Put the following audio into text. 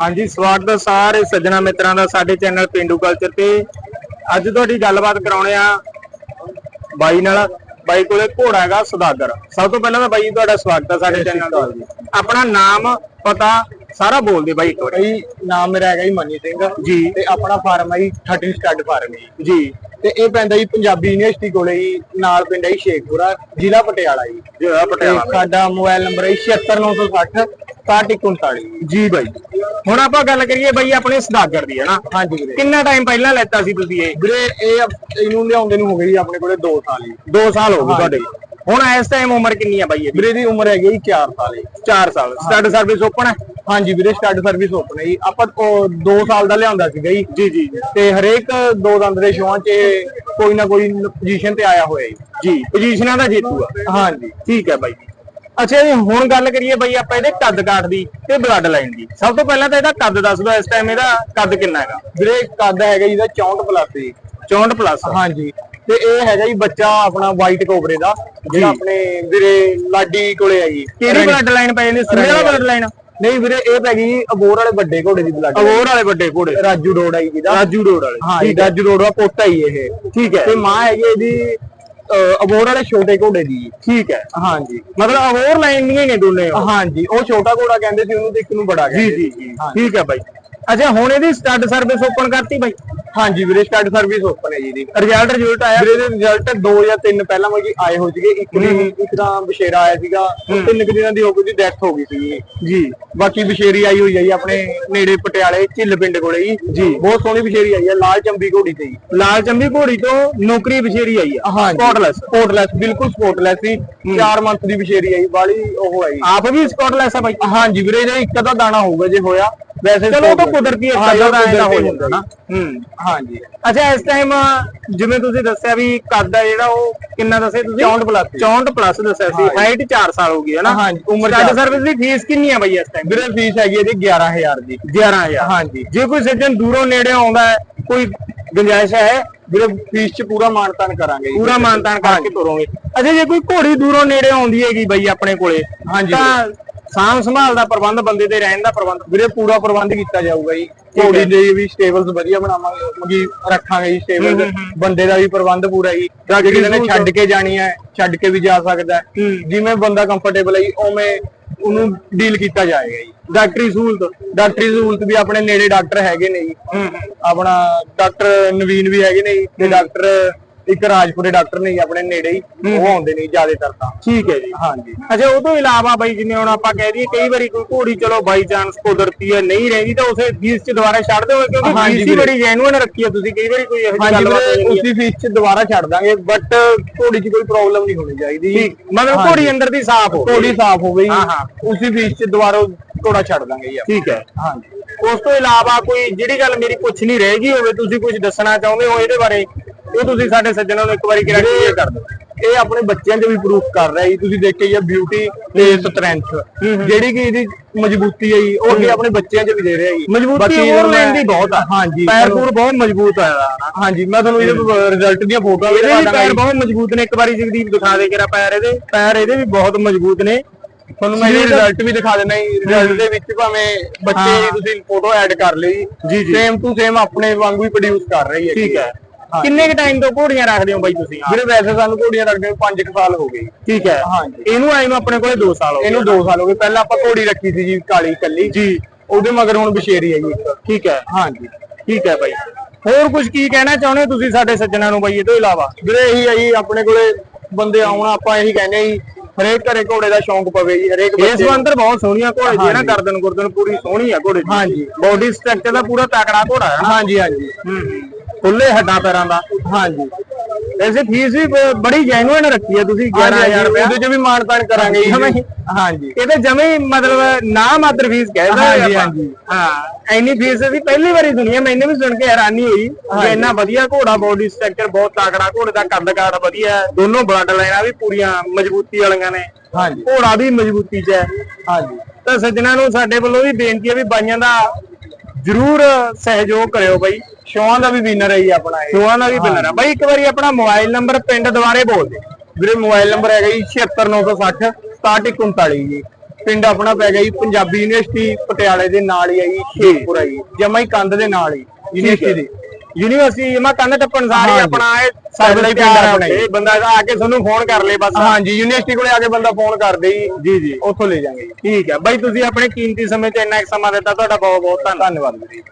ਹਾਂਜੀ ਸਵਾਗਤ ਹੈ ਸਾਰੇ ਸੱਜਣਾ ਮਿੱਤਰਾਂ ਦਾ ਸਾਡੇ ਚੈਨਲ ਪਿੰਡੂ ਕਲਚਰ ਤੇ। ਅੱਜ ਤੁਹਾਡੀ ਗੱਲਬਾਤ ਕਰਾਉਣੇ ਆ ਬਾਈ ਨਾਲ। ਬਾਈ ਕੋਲੇ ਘੋੜਾ ਹੈਗਾ ਸੁਦਾਗਰ। ਸਭ ਤੋਂ ਪਹਿਲਾਂ ਤਾਂ ਬਾਈ ਤੁਹਾਡਾ ਸਵਾਗਤ ਹੈ ਸਾਡੇ ਚੈਨਲ ਤੇ ਆਪਣਾ ਨਾਮ ਪਤਾ ਸਾਰਾ ਬੋਲ ਦੇ ਬਾਈ ਇੱਕ ਵਾਰੀ। ਭਾਈ ਨਾਮ ਮੇਰਾ ਹੈਗਾ ਜੀ ਮਨੀ ਸਿੰਘ ਜੀ। ਤੇ ਆਪਣਾ ਫਾਰਮ ਹੈ ਜੀ 13 ਸਟੱਡ ਫਾਰਮ ਜੀ। ਜੀ। ਤੇ ਇਹ ਪੈਂਦਾ ਜੀ ਪੰਜਾਬੀ ਯੂਨੀਵਰਸਿਟੀ ਕੋਲੇ ਜੀ ਨਾਲ ਪਿੰਡ ਹੈ ਜੀ ਸ਼ੇਖਪੁਰਾ ਜ਼ਿਲ੍ਹਾ ਪਟਿਆਲਾ ਜੀ। ਤੇ ਪਟਿਆਲਾ। ਸਾਡਾ ਮੋਬਾਈਲ ਨੰਬਰ ਹੈ 76960 6139 ਜੀ ਬਾਈ। ਹੁਣ ਆਪਾਂ ਗੱਲ ਕਰੀਏ ਬਾਈ ਆਪਣੇ ਸੁਦਾਗਰ ਦੀ ਹੈ ਨਾ ਹਾਂਜੀ ਵੀਰੇ। ਕਿੰਨਾ ਟਾਈਮ ਪਹਿਲਾਂ ਲੈਤਾ ਸੀ ਤੁਸੀਂ ਇਹ? ਵੀਰੇ ਇਹ ਅਪ- ਇਹਨੂੰ ਲਿਆਉਂਦੇ ਨੂੰ ਹੋ ਗਈ ਆਪਣੇ ਕੋਲੇ 2 ਸਾਲ ਜੀ। 2 ਸਾਲ ਹੋ ਗਏ ਤੁਹਾਡੇ। ਹੁਣ ਇਸ ਟਾਈਮ ਉਮਰ ਕਿੰਨੀ ਆ ਬਾਈ ਇਹਦੀ? ਵੀਰੇ ਦੀ ਉਮਰ ਹੈਗੀ ਜੀ 4 ਸਾਲ ਜੀ। 4 ਸਾਲ। ਸਟੱਡ ਸਰਵਿਸ ਓਪਨ ਹੈ? ਹਾਂਜੀ ਵੀਰੇ ਸਟੱਡ ਸਰਵਿਸ ਓਪਨ ਹੈ ਜੀ। ਆਪਾਂ 2 ਸਾਲ ਦਾ ਲਿਆਉਂਦਾ ਸੀਗਾ ਜੀ। ਜੀ ਜੀ ਤੇ ਹਰੇਕ ਦੋ ਦੰਦ ਦੇ ਸ਼ੋਆਂ 'ਚ ਕੋਈ ਨਾ ਕੋਈ ਪੋਜੀਸ਼ਨ ਤੇ ਆਇਆ ਹੋਇਆ ਜੀ। ਜੀ। ਪੋਜੀਸ਼ਨਾਂ ਦਾ ਜੇਤੂ ਆ। ਹਾਂਜੀ ਠੀਕ ਹੈ ਬਾਈ। ਅੱਛਾ ਜੀ ਹੁਣ ਗੱਲ ਕਰੀਏ ਬਾਈ ਆਪਾਂ ਇਹਦੇ ਕੱਦ ਕਾਠ ਦੀ ਤੇ ਬਲੱਡ ਲਾਈਨ ਦੀ। ਸਭ ਤੋਂ ਪਹਿਲਾਂ ਤਾਂ ਇਹਦਾ ਕੱਦ ਦੱਸ ਦਿਓ ਇਸ ਟਾਈਮ ਇਹਦਾ ਕੱਦ ਕਿੰਨਾ ਹੈਗਾ? ਵੀਰੇ ਕੱਦ ਹੈਗਾ ਜੀ ਦਾ 64 ਪਲੱਸ ਜੀ। 64 ਪਲੱਸ ਹਾਂਜੀ। ਤੇ ਇਹ ਹੈਗਾ ਜੀ ਬੱਚਾ ਆਪਣਾ ਵਾਈਟ ਕੋਬਰੇ ਦਾ ਜਿਹੜਾ ਆਪਣੇ ਵੀਰੇ ਲਾਡੀ ਕੋਲੇ ਆ ਜੀ। ਕਿਹੜੀ ਬਲੱਡ ਲਾਈਨ ਪੈ ਜਾਂਦੀ? ਸੁਣੇ ਵਾਲਾ ਬਲੱਡ ਲਾਈਨ ਨਹੀਂ ਵੀਰੇ ਇਹ ਪੈ ਗਈ ਜੀ ਅਬੋਰ ਵਾਲੇ ਵੱਡੇ ਘੋੜੇ ਦੀ ਬਲੱਡ ਅਬੋਰ ਵਾਲੇ ਵੱਡੇ ਘੋੜੇ। ਰਾਜੂ ਰੋਡ ਆਈ ਜਿਹਦਾ। ਰਾਜੂ ਰੋਡ ਵਾਲੇ। ਹਾਂ ਜੀ ਰਾਜੂ ਰੋਡ ਦਾ ਪੋਤਾ ਹੀ ਇਹ। ਠੀਕ ਹੈ। ਤੇ ਮਾਂ ਹੈਗੀ ਇਹਦੀ ਅਬੋਰ ਵਾਲੇ ਛੋਟੇ ਘੋੜੇ ਦੀ। ਜੀ। ਠੀਕ ਹੈ। ਹਾਂਜੀ ਮਤਲਬ ਅਬੋਰ ਲਾਈਨ ਦੀਆਂ ਹੀ ਨੇ ਦੋਨੇ। ਹਾਂਜੀ ਉਹ ਛੋਟਾ ਘੋੜਾ ਕਹਿੰਦੇ ਸੀ ਉਹਨੂੰ ਤੇ ਇੱਕ ਨੂੰ ਬੜਾ ਜੀ ਕਹਿੰਦੇ ਜੀ ਜੀ। ਠੀਕ ਹੈ ਬਾਈ। ਅੱਛਾ ਹੁਣ ਇਹਦੀ ਸਟੱਡ ਸਰਵਿਸ ਓਪਨ ਕਰਤੀ ਬਾਈ? ਹਾਂਜੀ ਵੀਰੇ ਸਟੱਡ ਸਰਵਿਸ ਓਪਨ ਹੈ ਜੀ ਦੀ ਰਿਜ਼ਲਟ ਰਿਜ਼ਲਟ ਆਇਆ? ਵੀਰੇ ਦੇ ਰਿਜ਼ਲਟ 2 ਜਾਂ 3 ਪਹਿਲਾਂ ਮਗੀ ਆਏ ਹੋ ਸੀਗੇ। ਇੱਕ ਦੀ ਇੱਕ ਤਾਂ ਬਸ਼ੇਰਾ ਆਇਆ ਸੀਗਾ। ਉਹ ਤਿੰਨ ਕੁ ਦਿਨਾਂ ਦੀ ਹੋ ਗਈ ਦੀ ਡੈਥ ਹੋ ਗਈ ਸੀ ਜੀ। ਬਾਕੀ ਬਸ਼ੇਰੀ ਆਈ ਹੋਈ ਹੈ ਜੀ ਆਪਣੇ ਨੇੜੇ ਪਟਿਆਲੇ ਝਿੱਲ ਪਿੰਡ ਕੋਲੇ ਜੀ। ਬਹੁਤ ਸੋਹਣੀ ਬਸ਼ੇਰੀ ਆਈ ਹੈ ਲਾਲ ਚੰਬੀ ਘੋੜੀ ਤੇ ਜੀ। ਲਾਲ ਚੰਬੀ ਘੋੜੀ ਤੋਂ ਨੌਕਰੀ ਬਸ਼ੇਰੀ ਆਈ ਹਾਂਜੀ। ਸਪੌਟਲੈਸ ਸਪੋਰਟਲੈਸ ਬਿਲਕੁਲ ਸਪੋਰਟਲੈਸ ਸੀ। 4 ਮੰਥ ਦੀ ਬਸ਼ੇਰੀ ਆਈ ਬਾਲੀ ਉਹ ਆਈ। ਆਪ ਵੀ ਸਪੌਟਲੈਸ ਆ ਬਾਈ? ਹਾਂਜੀ ਵੀਰੇ ਇਹਦਾ ਇੱਕ ਅੱਧਾ ਦਾਣਾ ਹੋਊਗਾ ਜੇ ਹੋਇਆ। ਵੈਸੇ ਚਲੋ ਉਹ ਤਾਂ ਕੁਦਰਤੀ ਹੈ ਸਾਡਾ ਤਾਂ ਤਾਂ ਹੋ ਜਾਂਦਾ ਨਾ। ਹੂੰ। ਹਾਂਜੀ। ਅੱਛਾ ਇਸ ਟਾਈਮ ਜਿਵੇਂ ਤੁਸੀਂ ਦੱਸਿਆ ਵੀ ਕੱਦ ਆ ਜਿਹੜਾ ਉਹ ਕਿੰਨਾ ਦੱਸਿਆ ਤੁਸੀਂ? 64 plus ਸੀ। 64 ਪਲੱਸ ਦੱਸਿਆ ਸੀ। ਹਾਈਟ 4 ਸਾਲ ਹੋ ਗਈ ਹੈ ਨਾ? ਹਾਂਜੀ, ਉਮਰ ਸਟੱਡ। ਸਰਵਿਸ ਦੀ ਫੀਸ ਕਿੰਨੀ ਆ ਬਾਈ ਇਸ ਟਾਈਮ ਵੀਰੇ ਫੀਸ ਹੈਗੀ ਇਹਦੀ 11000 ਦੀ। 11000 ਹਾਂਜੀ। ਜੇ ਕੋਈ ਸੱਜਣ ਦੂਰੋਂ ਨੇੜੇ ਆਉਂਦਾ ਹੈ ਕੋਈ ਗੁੰਜਾਇਸ਼ ਹੈ ਵੀਰੇ ਫੀਸ ਚ ਪੂਰਾ ਮਾਨਤਾਨ ਕਰਾਂਗੇ। ਪੂਰਾ ਮਾਨਤਾਨ ਕਰਕੇ ਤੁਰੋਗੇ। ਅੱਛਾ ਜੇ ਕੋਈ ਘੋੜੀ ਦੂਰੋਂ ਨੇੜੇ ਆਉਂਦੀ ਹੈਗੀ ਬਾਈ ਆਪਣੇ ਕੋਲੇ ਹਾਂਜੀ। ਤਾਂ ਸਾਂਭ ਸੰਭਾਲ ਦਾ ਪ੍ਰਬੰਧ ਬੰਦੇ ਦੇ ਰਹਿਣ ਦਾ ਪ੍ਰਬੰਧ। ਵੀਰੇ ਪੂਰਾ ਪ੍ਰਬੰਧ ਕੀਤਾ ਜਾਊਗਾ ਜੀ। ਘੋੜੀ ਦੇ ਵੀ ਸਟੇਬਲਸ ਵਧੀਆ ਬਣਾਵਾਂਗੇ ਮਗੀ ਰੱਖਾਂਗੇ ਜੀ ਸਟੇਬਲ ਬੰਦੇ ਦਾ ਵੀ ਪ੍ਰਬੰਧ ਪੂਰਾ ਜੀ। ਜੇ ਕਿਸੇ ਨੇ ਛੱਡ ਕੇ ਜਾਣੀ ਹੈ ਛੱਡ ਕੇ ਵੀ ਜਾ ਸਕਦਾ ਜਿਵੇਂ ਬੰਦਾ ਕੰਫਰਟੇਬਲ ਹੈ ਜੀ ਉਵੇਂ ਉਹਨੂੰ ਡੀਲ ਕੀਤਾ ਜਾਏਗਾ ਜੀ। ਡਾਕਟਰੀ ਸਹੂਲਤ? ਡਾਕਟਰੀ ਸਹੂਲਤ ਵੀ ਆਪਣੇ ਨੇੜੇ ਡਾਕਟਰ ਹੈਗੇ ਨੇ ਜੀ। ਆਪਣਾ ਡਾਕਟਰ ਨਵੀਨ ਵੀ ਹੈਗੇ ਨੇ ਜੀ ਤੇ ਡਾਕਟਰ ਇੱਕ ਰਾਜਪੁਰੇ ਡਾਕਟਰ ਨੇ ਜੀ ਆਪਣੇ ਨੇੜੇ ਹੀ ਉਹ ਆਉਂਦੇ ਨੇ ਜ਼ਿਆਦਾਤਰ ਤਾਂ। ਠੀਕ ਹੈ ਜੀ। ਹਾਂਜੀ। ਅੱਛਾ ਉਹ ਤੋਂ ਇਲਾਵਾ ਬਾਈ ਜਿਵੇਂ ਹੁਣ ਆਪਾਂ ਕਹਿ ਦਈਏ ਕਈ ਵਾਰੀ ਕੋਈ ਘੋੜੀ ਚਲੋ ਬਾਈ ਚਾਂਸ ਕੁਦਰਤੀ ਹੈ ਨਹੀਂ ਰਹਿੰਦੀ ਤਾਂ ਉਸੇ ਫੀਸ 'ਚ ਦੁਬਾਰਾ ਛੱਡ ਦਿਓ ਕਿਉਂਕਿ ਫੀਸ ਹੀ। ਬੜੀ ਜੈਨੂਇਨ ਰੱਖੀ ਹੈ ਤੁਸੀਂ ਕਈ ਵਾਰੀ ਕੋਈ ਇਹੋ ਜਿਹੀ ਗੱਲਬਾਤ ਉਸੇ ਫੀਸ ਚ ਦੁਬਾਰਾ ਛੱਡ ਦਾਂਗੇ ਬਟ ਘੋੜੀ 'ਚ ਕੋਈ ਪ੍ਰੋਬਲਮ ਨਹੀਂ ਹੋਣੀ ਚਾਹੀਦੀ। ਮਤਲਬ ਘੋੜੀ ਅੰਦਰ ਦੀ ਸਾਫ਼ ਹੋ ਘੋੜੀ ਸਾਫ਼ ਹੋ ਗਈ ਹਾਂ, ਹਾਂ। ਉਸੇ ਫੀਸ ਚ ਦੁਬਾਰਾ ਘੋੜਾ ਛੱਡ ਦਾਂਗੇ ਜੀ। ਠੀਕ ਹੈ। ਹਾਂਜੀ। ਉਸ ਤੋਂ ਇਲਾਵਾ ਕੋਈ ਜਿਹੜੀ ਗੱਲ ਮੇਰੀ ਪੁੱਛ ਨਹੀਂ ਰਹਿ ਗਈ ਹੋਵੇ ਤੁਸੀਂ ਕੁਝ ਦੱਸਣਾ ਚਾਹੁੰਦੇ ਹੋ ਇਹਦੇ ਬਾਰੇ? ਉਹ ਤੁਸੀਂ ਸਾਡੇ ਸੱਜਣਾਂ ਨੂੰ ਇੱਕ ਵਾਰੀ ਕਿਹੜਾ ਕਲੀਅਰ ਕਰ ਦਿਓ। ਇਹ ਆਪਣੇ ਬੱਚਿਆਂ 'ਚ ਵੀ ਪ੍ਰੂਫ ਕਰ ਰਿਹਾ ਜੀ। ਤੁਸੀਂ ਦੇਖਿਆ ਹੀ ਆ ਬਿਊਟੀ ਤੇ ਸਟਰੈਂਥ ਜਿਹੜੀ ਕਿ ਇਹਦੀ ਮਜ਼ਬੂਤੀ ਹੈ ਜੀ ਉਹ ਅੱਗੇ ਆਪਣੇ ਬੱਚਿਆਂ 'ਚ ਵੀ ਦੇ ਰਿਹਾ ਜੀ। ਮਜ਼ਬੂਤੀ ਹੋਰ ਲੈਣ ਦੀ ਬਹੁਤ ਆ। ਹਾਂਜੀ ਪੈਰ ਪੂਰ ਬਹੁਤ ਮਜ਼ਬੂਤ ਆਇਆ ਹਾਂਜੀ ਮੈਂ ਤੁਹਾਨੂੰ ਇਹਦੇ ਰਿਜ਼ਲਟ ਦੀਆਂ ਫੋਟੋਆਂ ਵੀ ਦਿਖਾ ਦਾਂਗਾ ਪੈਰ। ਬਹੁਤ ਮਜ਼ਬੂਤ ਨੇ। ਇੱਕ ਵਾਰੀ ਜਗਦੀਪ ਦਿਖਾ ਦੇ ਕਿਰਾ ਪੈਰ ਇਹਦੇ। ਪੈਰ ਇਹਦੇ ਵੀ ਬਹੁਤ ਮਜ਼ਬੂਤ ਨੇ। ਤੁਹਾਨੂੰ ਮੈਂ ਇਹਦੇ ਰਿਜ਼ਲਟ ਵੀ ਦਿਖਾ ਦਿੰਦਾ ਜੀ। ਰਿਜ਼ਲਟ ਦੇ ਵਿੱਚ ਭਾਵੇਂ ਬੱਚੇ ਦੀ ਤੁਸੀਂ ਫੋਟੋ ਐਡ ਕਰ ਜੀ। ਜੀ। ਸੇਮ ਟੂ ਸੇਮ ਆਪਣੇ ਵਾਂਗੂ ਹੀ ਪ੍ਰੋਡਿਊਸ ਕਰ ਰਹੀ ਹੈ ਠੀਕ ਹੈ। ਕਿੰਨੇ ਕ ਟਾਈਮ ਤੋਂ ਘੋੜੀਆਂ ਰੱਖਦੇ ਹੋ ਬਾਈ ਤੁਸੀਂ? ਵੀਰੇ ਵੈਸੇ ਸਾਨੂੰ ਘੋੜੀਆਂ ਰੱਖਦੇ 5 ਸਾਲ ਹੋ ਗਏ। ਠੀਕ ਹੈ। ਹਾਂਜੀ। ਇਹਨੂੰ ਆਏ ਨੂੰ ਆਪਣੇ ਕੋਲੇ 2 ਸਾਲ ਹੋ ਗਏ। ਇਹਨੂੰ 2 ਸਾਲ ਹੋ ਗਏ। ਪਹਿਲਾਂ ਆਪਾਂ ਘੋੜੀ ਰੱਖੀ ਸੀ ਜੀ ਕਾਲੀ ਕੱਲੀ। ਜੀ। ਉਹਦੇ ਮਗਰ ਹੁਣ ਬਸ਼ੇਰੀ ਹੈ ਜੀ। ਇੱਕ। ਠੀਕ ਹੈ। ਹਾਂਜੀ। ਠੀਕ ਹੈ ਬਾਈ। ਹੋਰ ਕੁਝ ਕੀ ਕਹਿਣਾ ਚਾਹੁੰਦੇ ਹੋ ਤੁਸੀਂ ਸਾਡੇ ਸੱਜਣਾਂ ਨੂੰ ਬਾਈ ਇਹ ਤੋਂ ਇਲਾਵਾ? ਵੀਰੇ ਇਹੀ ਹੈ ਜੀ ਆਪਣੇ ਕੋਲੇ ਬੰਦੇ ਆਉਣ ਆਪਾਂ ਇਹੀ ਕਹਿੰਦੇ ਆ ਜੀ ਹਰੇਕ ਘਰੇ ਘੋੜੇ ਦਾ ਸ਼ੌਂਕ ਪਵੇ ਜੀ ਹਰੇਕ ਇਸ ਮੰਦਰ ਬਹੁਤ ਸੋਹਣੀਆਂ ਘੋੜੇ ਦੀ ਹੈ ਨਾ ਗਰਦਨ ਗੁਰਦਨ ਪੂਰੀ ਸੋਹਣੀ ਆ ਘੋੜੇ ਦੀ। ਹਾਂਜੀ। ਬਾਡੀ ਸਟਰਕਚਰ ਦਾ ਪੂਰਾ ਤਕੜਾ ਘੋੜਾ ਹੈ ਨਾ? ਹਾਂਜੀ ਹਾਂਜੀ। ਖੁੱਲੇ ਹੱਡਾਂ ਪੈਰਾਂ ਦਾ। ਹਾਂਜੀ। ਵੈਸੇ ਫੀਸ ਵੀ ਬ- ਬੜੀ ਜੈਨੂਇਨ ਰੱਖੀ ਹੈ ਤੁਸੀਂ 11000 ਰੁਪਏ ਉਹਦੇ ਚ ਵੀ ਮਾਨਤਾਨ ਕਰਾਂਗੇ ਜਮਾਂ ਜੀ ਹੀ। ਹਾਂਜੀ। ਇਹ ਤਾਂ ਜਮੇ ਮਤਲਬ ਨਾ ਮਾਤਰ ਫੀਸ ਕਹਿੰਦਾ ਹਾਂਜੀ, ਹਾਂਜੀ। ਹਾਂ ਇੰਨੀ ਫੀਸ ਅਸੀਂ ਪਹਿਲੀ ਵਾਰੀ ਸੁਣੀ ਹੈ ਮੈਨੂੰ ਵੀ ਸੁਣ ਕੇ ਹੈਰਾਨੀ ਹੋਈ ਕਿ ਇੰਨਾ ਵਧੀਆ ਘੋੜਾ ਬਾਡੀ ਸਟਰਕਚਰ ਬਹੁਤ ਤਕੜਾ ਘੋੜੇ ਦਾ ਕੱਦ ਕਾਠ ਵਧੀਆ ਹੈ। ਦੋਨੋਂ ਬਲੱਡ ਲਾਈਨਾਂ ਵੀ ਪੂਰੀਆਂ ਮਜ਼ਬੂਤੀ ਵਾਲੀਆਂ ਨੇ। ਹਾਂਜੀ। ਘੋੜਾ ਵੀ ਮਜ਼ਬੂਤੀ 'ਚ ਹੈ। ਹਾਂਜੀ। ਤਾਂ ਸੱਜਣਾ ਨੂੰ ਸਾਡੇ ਵੱਲੋਂ ਵੀ ਬੇਨਤੀ ਹੈ ਵੀ ਬਾਈਆਂ ਦਾ ਜਰੂਰ ਸਹਿਯੋਗ ਕਰਿਓ ਬਾਈ। ਸ਼ੋਆਂ ਦਾ ਵੀ ਵਿਨਰ ਹੈ ਜੀ ਆਪਣਾ ਇਹ। ਦੋਵਾਂ ਦਾ ਵੀ ਬਿਨਰ ਆ ਬਾਈ ਇੱਕ ਵਾਰੀ ਆਪਣਾ ਮੋਬਾਈਲ ਨੰਬਰ ਪਿੰਡ ਦੁਆਰੇ ਬੋਲ ਦੇ। ਵੀਰੇ ਮੋਬਾਈਲ ਨੰਬਰ ਹੈਗਾ ਜੀ 76960 6139 ਜੀ। ਪਿੰਡ ਆਪਣਾ ਪੈ ਗਿਆ ਜੀ ਪੰਜਾਬੀ ਯੂਨੀਵਰਸਿਟੀ ਪਟਿਆਲੇ ਦੇ ਨਾਲ ਹੀ ਹੈ ਜੀ ਸ਼ੇਖਪੁਰਾ ਜੀ। ਜਮਾ ਹੀ ਕੰਧ ਦੇ ਨਾਲ ਹੀ। ਯੂਨੀਵਰਸਿਟੀ ਦੇ। ਯੂਨੀਵਰਸਿਟੀ ਮੈਂ ਕੰਨ ਟੱਪਣ ਸਾਰੀ। ਆਪਣਾ ਇਹ ਸਾਡੇ ਲਈ ਪਿੰਡ ਆਪਣਾ। ਇਹ ਬੰਦਾ ਆ ਕੇ ਤੁਹਾਨੂੰ ਫੋਨ ਕਰ ਲੇ ਬਸ। ਹਾਂਜੀ ਯੂਨੀਵਰਸਿਟੀ ਕੋਲੇ ਆ ਕੇ ਬੰਦਾ ਫੋਨ ਕਰਦੇ ਜੀ ਜੀ ਜੀ। ਉੱਥੋਂ ਲੈ ਜਾਾਂਗੇ ਠੀਕ ਹੈ। ਬਾਈ ਤੁਸੀਂ ਆਪਣੇ ਕੀਮਤੀ ਸਮੇਂ ਤੇ ਇੰਨਾ ਕੁ ਸਮਾਂ ਦਿੱਤਾ ਤੁਹਾਡਾ ਬਹੁਤ ਬਹੁਤ ਧੰਨਵਾਦ ਧੰਨਵਾਦ ਜੀ।